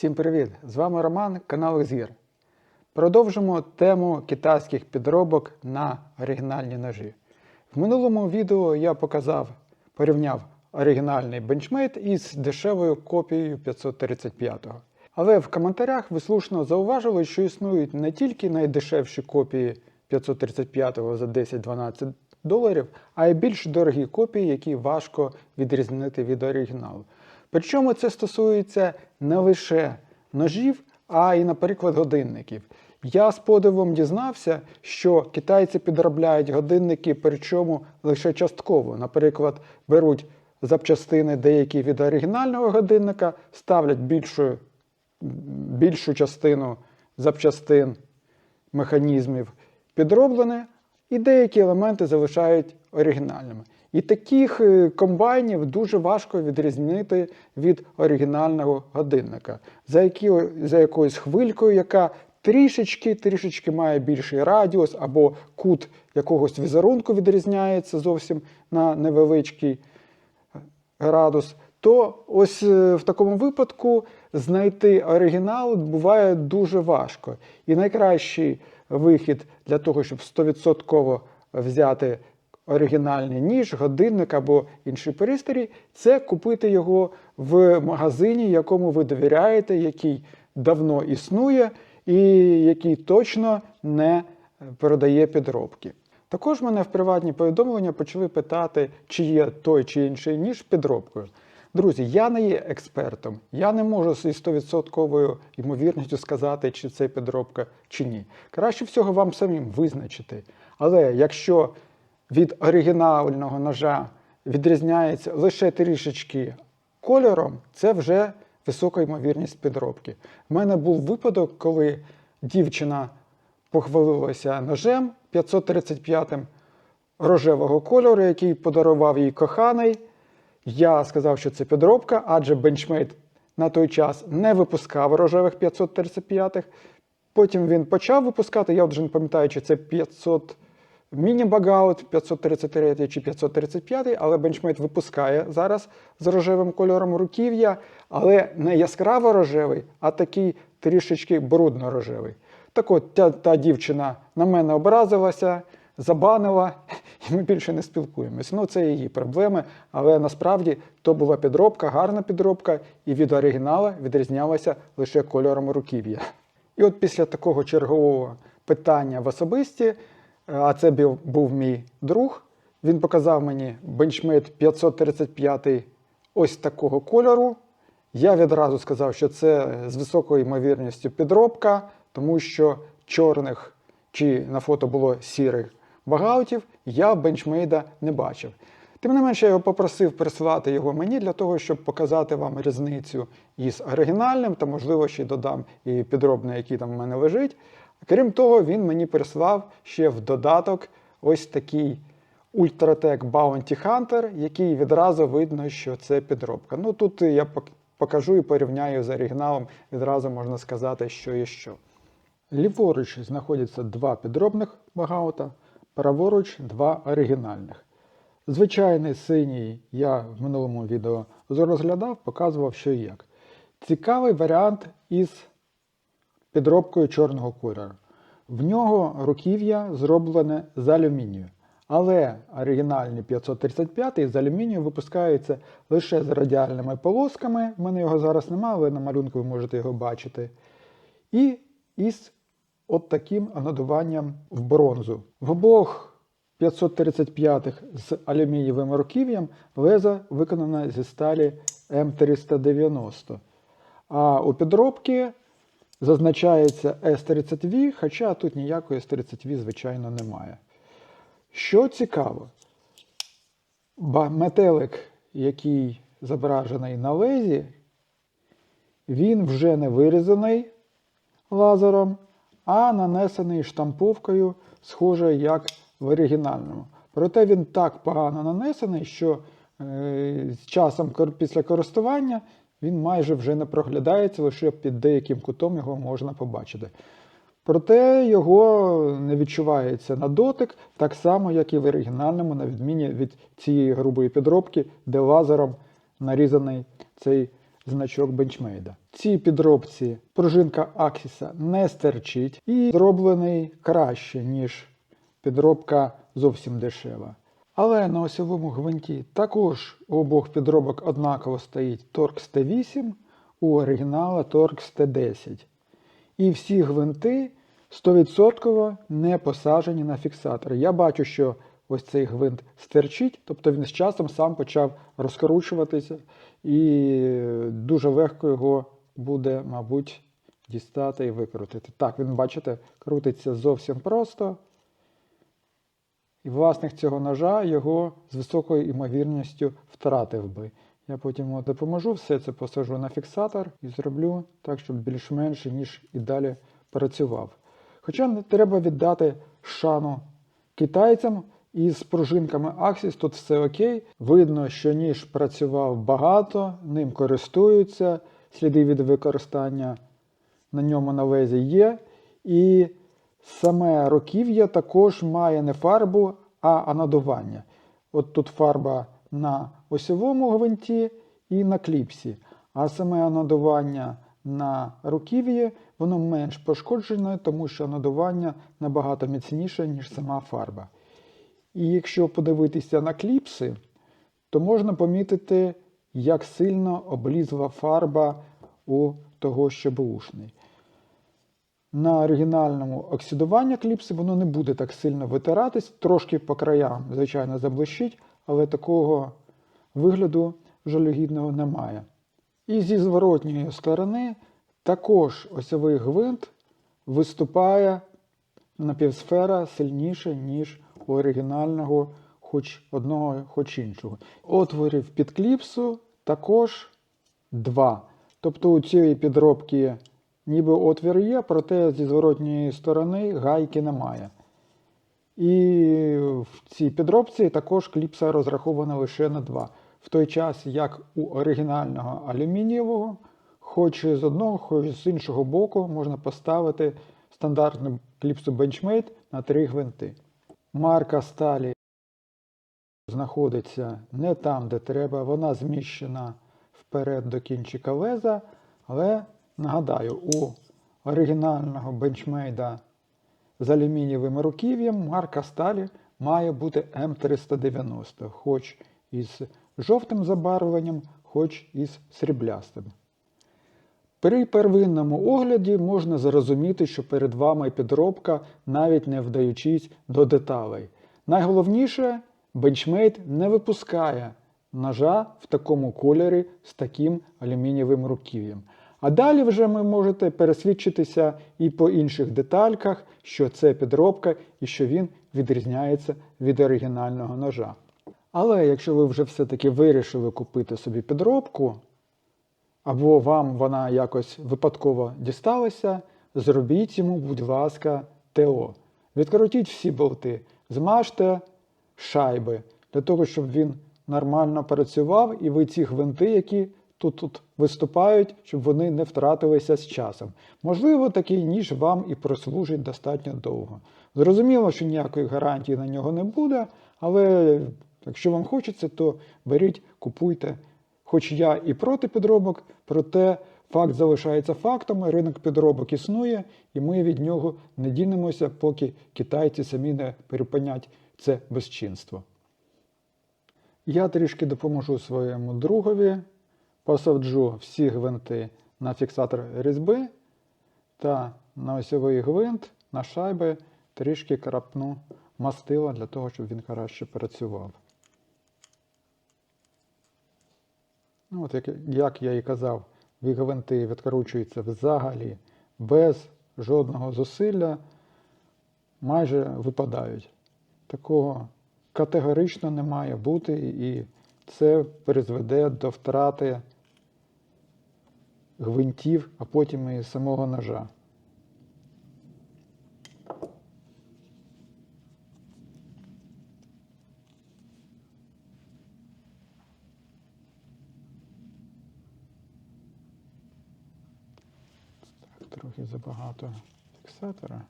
Всім привіт! З вами Роман, канал Зір. Продовжимо тему китайських підробок на оригінальні ножі. В минулому відео я показав, порівняв оригінальний бенчмейт із дешевою копією 535-го. Але в коментарях ви слушно зауважили, що існують не тільки найдешевші копії 535-го за 10-12 доларів, а й більш дорогі копії, які важко відрізнити від оригіналу. Причому це стосується не лише ножів, а й, наприклад, годинників. Я з подивом дізнався, що китайці підробляють годинники, причому лише частково. Наприклад, беруть запчастини деякі від оригінального годинника, ставлять більшу, більшу частину запчастин механізмів підроблене, і деякі елементи залишають оригінальними. І таких е, комбайнів дуже важко відрізнити від оригінального годинника, за, які, за якоюсь хвилькою, яка трішечки трішечки має більший радіус, або кут якогось візерунку відрізняється зовсім на невеличкий градус, то ось е, в такому випадку знайти оригінал буває дуже важко. І найкращий вихід для того, щоб 100% взяти оригінальний ніж, годинник або інший пристрій, це купити його в магазині, якому ви довіряєте, який давно існує і який точно не передає підробки. Також мене в приватні повідомлення почали питати, чи є той чи інший ніж підробкою. Друзі, я не є експертом, я не можу зі 100% ймовірністю сказати, чи це підробка, чи ні. Краще всього вам самим визначити. Але якщо від оригінального ножа відрізняється лише трішечки кольором, це вже висока ймовірність підробки. У мене був випадок, коли дівчина похвалилася ножем 535 рожевого кольору, який подарував їй коханий. Я сказав, що це підробка, адже бенчмейт на той час не випускав рожевих 535-х. Потім він почав випускати, я вже не пам'ятаю, чи це 500 міні-багаут 533 чи 535, але бенчмейт випускає зараз з рожевим кольором руків'я, але не яскраво рожевий, а такий трішечки брудно-рожевий. Так от та, та дівчина на мене образилася, забанила, і ми більше не спілкуємось. Ну, це її проблеми, але насправді то була підробка, гарна підробка, і від оригінала відрізнялася лише кольором руків'я. І от після такого чергового питання в особисті, а це був, був мій друг, він показав мені бенчмейт 535 ось такого кольору. Я відразу сказав, що це з високою ймовірністю підробка, тому що чорних чи на фото було сірих багаутів я бенчмейда не бачив. Тим не менше, я його попросив прислати його мені для того, щоб показати вам різницю із оригінальним, та, можливо, ще й додам і підробний, який там в мене лежить. Крім того, він мені прислав ще в додаток ось такий Ultratech Bounty Hunter, який відразу видно, що це підробка. Ну тут я покажу і порівняю з оригіналом, відразу можна сказати, що є що. Ліворуч знаходяться два підробних багаута, праворуч два оригінальних. Звичайний синій я в минулому відео розглядав, показував, що і як. Цікавий варіант із підробкою чорного кольору. В нього руків'я зроблене з алюмінію. Але оригінальні 535 з алюмінію випускаються лише з радіальними полосками. В мене його зараз немає, але на малюнку ви можете його бачити. І із от таким анодуванням в бронзу. В обох 535-х з алюмінієвим руків'ям леза виконана зі сталі М390. А у підробки зазначається S30V, хоча тут ніякої S30V, звичайно, немає. Що цікаво, метелик, який зображений на лезі, він вже не вирізаний лазером, а нанесений штамповкою, схоже, як в оригінальному. Проте він так погано нанесений, що е, з часом після користування він майже вже не проглядається, лише під деяким кутом його можна побачити. Проте його не відчувається на дотик, так само, як і в оригінальному, на відміні від цієї грубої підробки, де лазером нарізаний цей значок бенчмейда. Цій підробці пружинка Аксіса не стерчить і зроблений краще, ніж підробка зовсім дешева. Але на осьовому гвинті також у обох підробок однаково стоїть Torx T8, у оригінала Torx T10. І всі гвинти 100% не посаджені на фіксатор. Я бачу, що ось цей гвинт стерчить, тобто він з часом сам почав розкручуватися, і дуже легко його буде, мабуть, дістати і викрутити. Так, він, бачите, крутиться зовсім просто. І власник цього ножа його з високою ймовірністю втратив би. Я потім допоможу, все це посажу на фіксатор і зроблю так, щоб більш-менш ніж і далі працював. Хоча не треба віддати шану китайцям із пружинками Axis тут все окей. Видно, що ніж працював багато, ним користуються, сліди від використання на ньому на лезі є. І саме руків'я також має не фарбу, а анодування. От тут фарба на осьовому гвинті і на кліпсі, а саме анодування на руків'ї, воно менш пошкоджене, тому що анодування набагато міцніше, ніж сама фарба. І якщо подивитися на кліпси, то можна помітити, як сильно облізла фарба у того, що бушний. На оригінальному оксидування кліпси воно не буде так сильно витиратись, трошки по краям, звичайно, заблищить, але такого вигляду жалюгідного немає. І зі зворотньої сторони також осьовий гвинт виступає напівсфера сильніше, ніж у оригінального хоч одного, хоч іншого. Отворів під кліпсу також два. Тобто у цієї підробки ніби отвір є, проте зі зворотньої сторони гайки немає. І в цій підробці також кліпса розрахована лише на два. В той час, як у оригінального алюмінієвого, хоч з одного, хоч з іншого боку, можна поставити стандартну кліпсу Benchmade на три гвинти. Марка сталі знаходиться не там, де треба, вона зміщена вперед до кінчика леза, але нагадаю, у оригінального бенчмейда з алюмінієвим руків'ям марка сталі має бути М390, хоч із жовтим забарвленням, хоч із сріблястим. При первинному огляді можна зрозуміти, що перед вами підробка, навіть не вдаючись до деталей. Найголовніше, бенчмейт не випускає ножа в такому кольорі з таким алюмінієвим руків'ям. А далі вже ви можете пересвідчитися і по інших детальках, що це підробка і що він відрізняється від оригінального ножа. Але якщо ви вже все-таки вирішили купити собі підробку, або вам вона якось випадково дісталася, зробіть йому, будь ласка, ТО. Відкрутіть всі болти, змажте шайби для того, щоб він нормально працював, і ви ці гвинти, які тут тут виступають, щоб вони не втратилися з часом. Можливо, такий ніж вам і прослужить достатньо довго. Зрозуміло, що ніякої гарантії на нього не буде, але якщо вам хочеться, то беріть, купуйте. Хоч я і проти підробок, проте факт залишається фактом, ринок підробок існує, і ми від нього не дінемося, поки китайці самі не перепинять це безчинство. Я трішки допоможу своєму другові, посаджу всі гвинти на фіксатор різьби та на осьовий гвинт, на шайби трішки крапну мастила для того, щоб він краще працював. Ну, от як, я і казав, гвинти відкручуються взагалі без жодного зусилля, майже випадають. Такого категорично не має бути, і це призведе до втрати гвинтів, а потім і самого ножа. Так, трохи забагато фіксатора.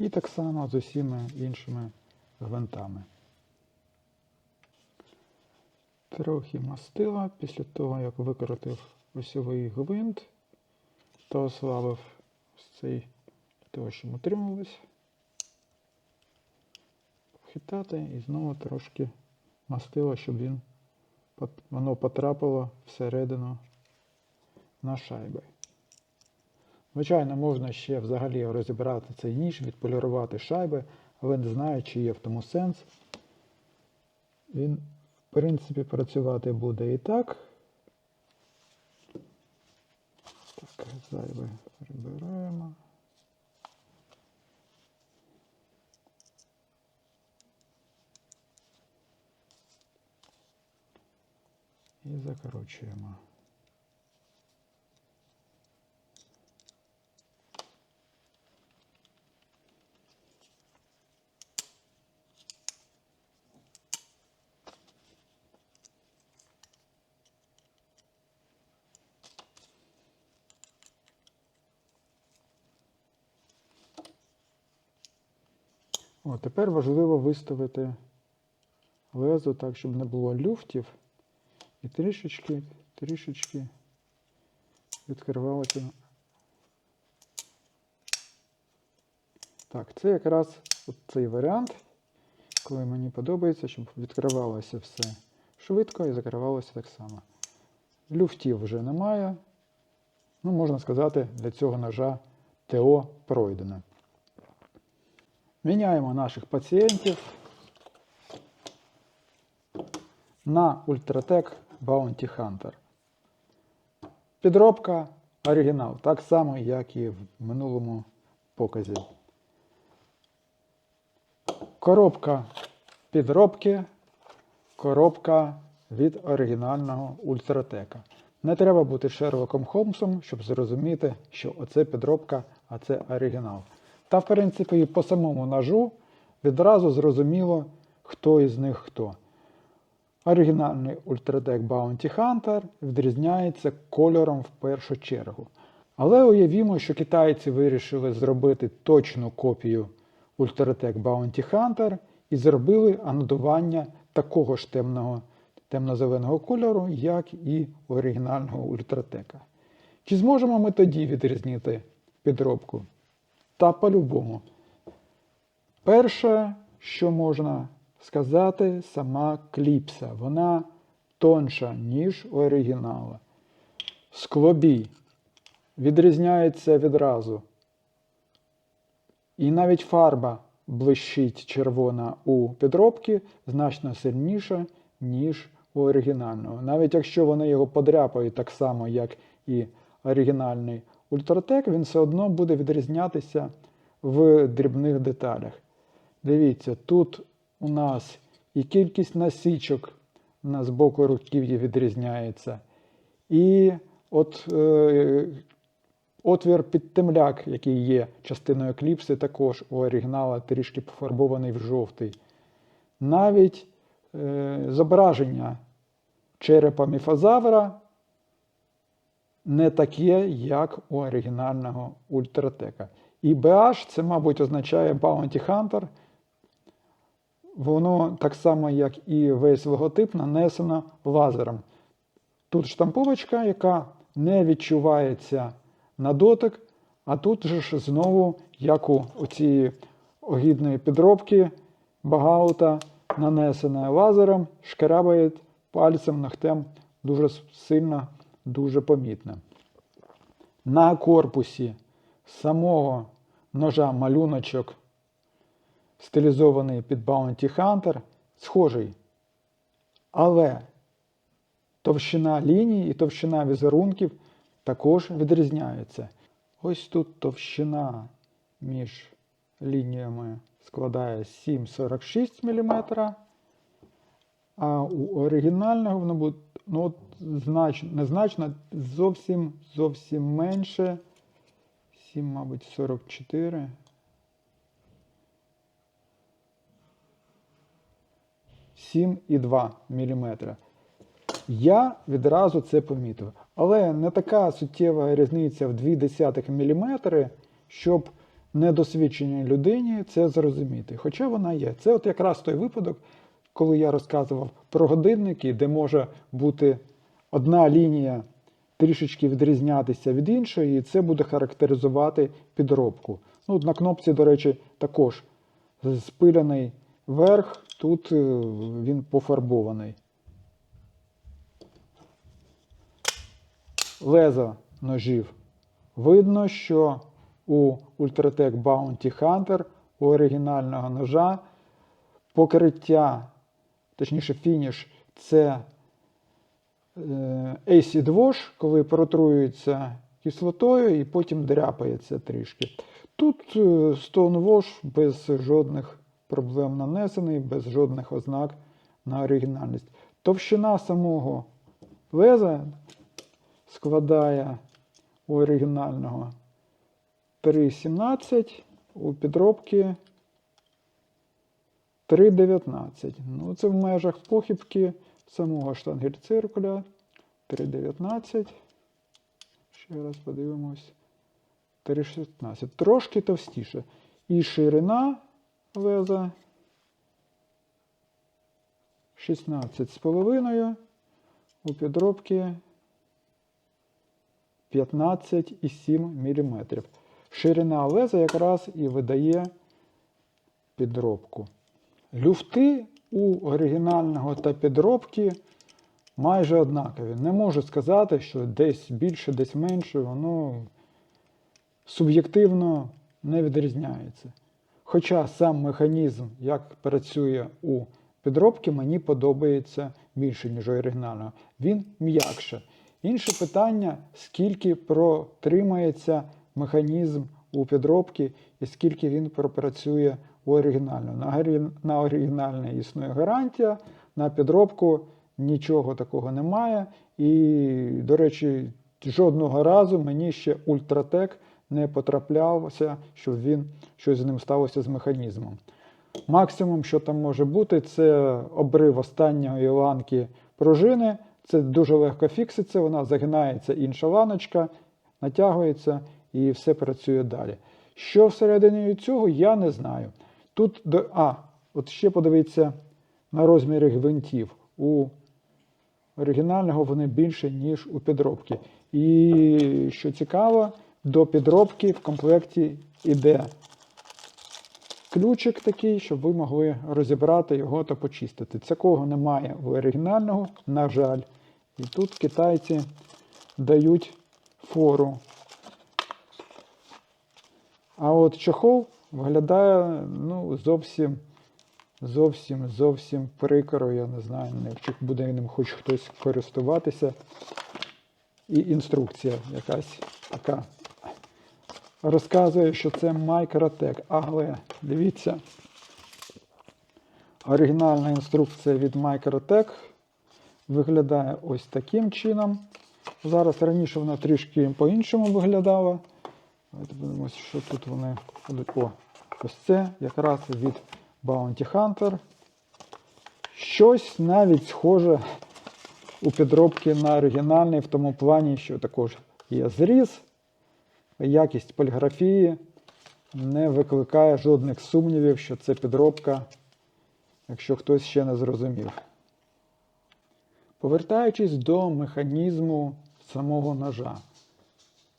І так само з усіма іншими гвинтами. Трохи мастила після того, як викрутив осьовий гвинт та ослабив цей того, щоб утримувалось. Хитати і знову трошки мастила, щоб він, воно потрапило всередину на шайби. Звичайно, можна ще взагалі розібрати цей ніж, відполірувати шайби, але не знаю, чи є в тому сенс. Він, в принципі, працювати буде і так. Так, зайве прибираємо. І закорочуємо. О, тепер важливо виставити лезо так, щоб не було люфтів і трішечки, трішечки відкривалося. Так, це якраз цей варіант, коли мені подобається, щоб відкривалося все швидко і закривалося так само. Люфтів вже немає. Ну, можна сказати, для цього ножа ТО пройдено. Міняємо наших пацієнтів на Ultratech Bounty Hunter. Підробка оригінал, так само, як і в минулому показі. Коробка підробки, коробка від оригінального ультратека. Не треба бути Шерлоком Холмсом, щоб зрозуміти, що оце підробка, а це оригінал. Та, в принципі, і по самому ножу відразу зрозуміло, хто із них хто. Оригінальний Ultratech Bounty Hunter відрізняється кольором в першу чергу. Але уявімо, що китайці вирішили зробити точну копію Ultratech Bounty Hunter і зробили анодування такого ж темного, темно-зеленого кольору, як і оригінального Ультратека. Чи зможемо ми тоді відрізнити підробку? Та по-любому. Перше, що можна сказати, сама кліпса. Вона тонша, ніж у оригінала. Склобій відрізняється відразу. І навіть фарба блищить червона у підробки значно сильніша, ніж у оригінального. Навіть якщо вони його подряпають так само, як і оригінальний Ультратек, він все одно буде відрізнятися в дрібних деталях. Дивіться, тут у нас і кількість насічок на з боку руків'я відрізняється. І от е, отвір під темляк, який є частиною кліпси, також у оригінала трішки пофарбований в жовтий. Навіть е, зображення черепа міфозавра не таке, як у оригінального ультратека. І BH це, мабуть, означає Bounty Hunter. Воно так само, як і весь логотип, нанесено лазером. Тут штамповочка, яка не відчувається на дотик, а тут же знову, як у цієї огідної підробки багаута, нанесена лазером, шкарабає пальцем, ногтем дуже сильно, дуже помітно. На корпусі самого ножа малюночок, стилізований під Bounty Hunter, схожий. Але товщина ліній і товщина візерунків також відрізняються. Ось тут товщина між лініями складає 7,46 мм, а у оригінального воно буде ну, от, знач, незначно зовсім зовсім менше. 7, мабуть, 44. Сім і 2 мм. Я відразу це помітив. Але не така суттєва різниця в 0,2 мм, щоб недосвідченій людині це зрозуміти. Хоча вона є. Це от якраз той випадок, коли я розказував про годинники, де може бути одна лінія трішечки відрізнятися від іншої, і це буде характеризувати підробку. Ну, на кнопці, до речі, також спиляний верх, тут е, він пофарбований. Леза ножів. Видно, що у Ultratech Bounty Hunter у оригінального ножа покриття, точніше фініш, це е, Acid Wash, коли протруюється кислотою і потім дряпається трішки. Тут е, Stone Wash без жодних проблем нанесений, без жодних ознак на оригінальність. Товщина самого леза складає у оригінального 3,17, у підробки 3,19. Ну, це в межах похибки самого штангель-циркуля 3,19. Ще раз подивимось. 3,16. Трошки товстіше. І ширина леза 16,5. У підробки 15,7 мм. Ширина леза якраз і видає підробку. Люфти у оригінального та підробки майже однакові. Не можу сказати, що десь більше, десь менше, воно суб'єктивно не відрізняється. Хоча сам механізм, як працює у підробки, мені подобається більше, ніж у оригінального. Він м'якше. Інше питання, скільки протримається механізм у підробки і скільки він пропрацює у оригінальному. На, орі- на оригінальне існує гарантія, на підробку нічого такого немає. І, до речі, жодного разу мені ще Ультратек не потраплявся, щоб він щось з ним сталося з механізмом. Максимум, що там може бути, це обрив останньої ланки пружини. Це дуже легко фікситься, вона загинається інша ланочка, натягується і все працює далі. Що всередині цього, я не знаю. Тут, до- а, от ще подивіться на розміри гвинтів. У оригінального вони більше, ніж у підробки. І що цікаво, до підробки в комплекті йде ключик такий, щоб ви могли розібрати його та почистити. Такого немає в оригінального, на жаль. І тут китайці дають фору. А от чохол виглядає ну, зовсім, зовсім, зовсім прикро. Я не знаю, чи буде ним хоч хтось користуватися. І інструкція якась така розказує, що це Microtech. Але дивіться, оригінальна інструкція від Microtech виглядає ось таким чином. Зараз раніше вона трішки по-іншому виглядала. Давайте подивимося, що тут вони. О, ось це якраз від Bounty Hunter. Щось навіть схоже у підробки на оригінальний в тому плані, що також є зріз. Якість поліграфії не викликає жодних сумнівів, що це підробка, якщо хтось ще не зрозумів. Повертаючись до механізму самого ножа,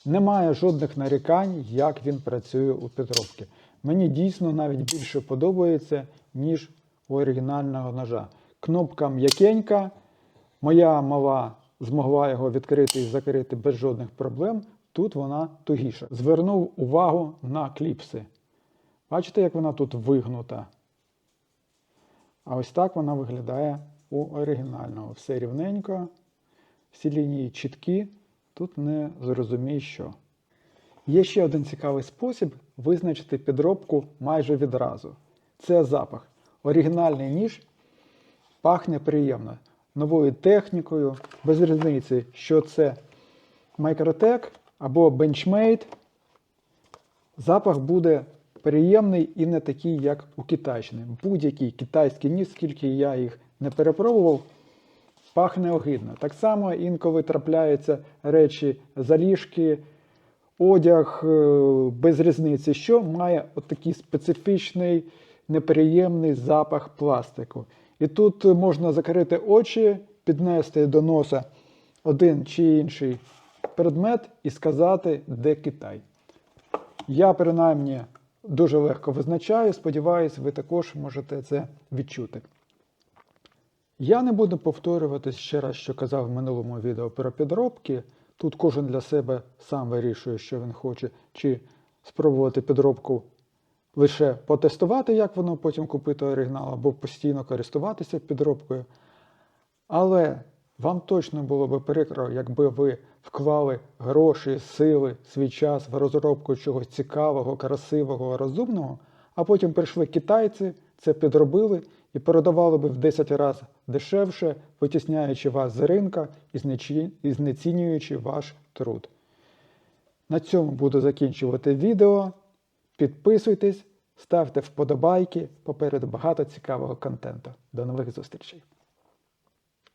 немає жодних нарікань, як він працює у підробці. Мені дійсно навіть більше подобається, ніж у оригінального ножа. Кнопка м'якенька, моя мала змогла його відкрити і закрити без жодних проблем. Тут вона тугіша. Звернув увагу на кліпси. Бачите, як вона тут вигнута? А ось так вона виглядає у оригінального. Все рівненько, всі лінії чіткі, тут не зрозумій що. Є ще один цікавий спосіб визначити підробку майже відразу. Це запах. Оригінальний ніж пахне приємно. Новою технікою, без різниці, що це Microtech або Benchmade. Запах буде приємний і не такий, як у китайщини. Будь-який китайський ніж, скільки я їх не перепробував, пахне огидно. Так само інколи трапляються речі заліжки одяг, е, без різниці, що має отакий специфічний неприємний запах пластику. І тут можна закрити очі, піднести до носа один чи інший предмет і сказати, де Китай. Я принаймні дуже легко визначаю, сподіваюсь, ви також можете це відчути. Я не буду повторювати ще раз, що казав в минулому відео про підробки. Тут кожен для себе сам вирішує, що він хоче, чи спробувати підробку лише потестувати, як воно, потім купити оригінал, або постійно користуватися підробкою. Але вам точно було би прикро, якби ви вклали гроші, сили, свій час в розробку чогось цікавого, красивого, розумного, а потім прийшли китайці, це підробили і продавали би в 10 разів дешевше, витісняючи вас з ринка і знецінюючи ваш труд. На цьому буду закінчувати відео. Підписуйтесь, ставте вподобайки, попереду багато цікавого контенту. До нових зустрічей!